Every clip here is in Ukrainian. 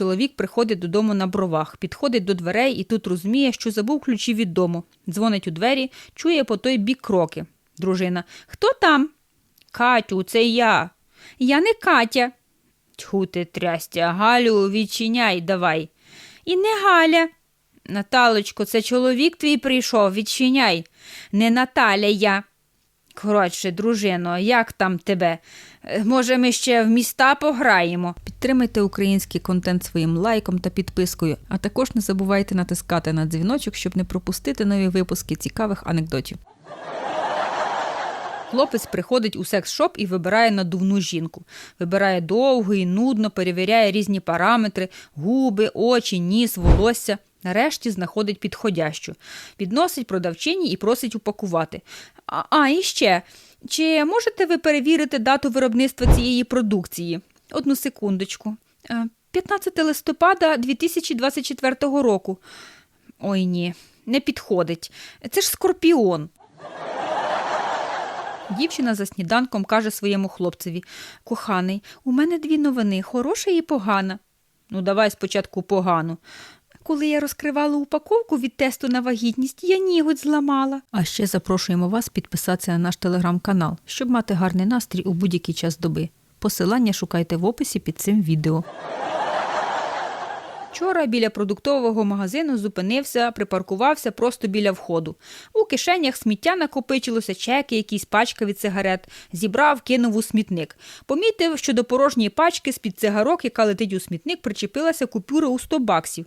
чоловік приходить додому на бровах, підходить до дверей і тут розуміє, що забув ключі від дому. Дзвонить у двері, чує по той бік кроки. Дружина. Хто там? Катю, це я. Я не Катя. Тьху ти трястя, Галю, відчиняй давай. І не Галя. Наталочко, це чоловік твій прийшов, відчиняй. Не Наталя я. Коротше, дружино, як там тебе? Е, Може, ми ще в міста пограємо? Підтримайте український контент своїм лайком та підпискою, а також не забувайте натискати на дзвіночок, щоб не пропустити нові випуски цікавих анекдотів. Хлопець приходить у секс-шоп і вибирає надувну жінку. Вибирає довго і нудно, перевіряє різні параметри, губи, очі, ніс, волосся. Нарешті знаходить підходящу. Підносить продавчині і просить упакувати. А, а і ще, чи можете ви перевірити дату виробництва цієї продукції? Одну секундочку. Е, 15 листопада 2024 року. Ой ні, не підходить. Це ж скорпіон. Дівчина за сніданком каже своєму хлопцеві Коханий, у мене дві новини хороша і погана. Ну, давай спочатку погану. Коли я розкривала упаковку від тесту на вагітність, я ніготь зламала. А ще запрошуємо вас підписатися на наш телеграм-канал, щоб мати гарний настрій у будь-який час доби. Посилання шукайте в описі під цим відео. Вчора біля продуктового магазину зупинився, припаркувався просто біля входу. У кишенях сміття накопичилося, чеки, якісь пачка від сигарет. Зібрав, кинув у смітник. Помітив, що до порожньої пачки з-під цигарок, яка летить у смітник, причепилася купюра у 100 баксів.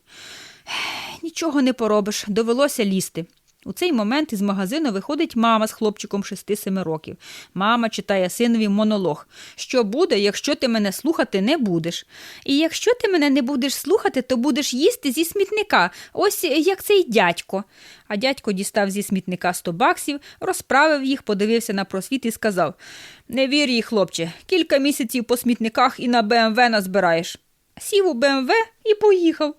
Нічого не поробиш, довелося лізти. У цей момент із магазину виходить мама з хлопчиком 6-7 років. Мама читає синові монолог. Що буде, якщо ти мене слухати не будеш? І якщо ти мене не будеш слухати, то будеш їсти зі смітника, ось як цей дядько. А дядько дістав зі смітника 100 баксів, розправив їх, подивився на просвіт і сказав: Не вір їй, хлопче, кілька місяців по смітниках і на БМВ назбираєш. Сів у БМВ і поїхав.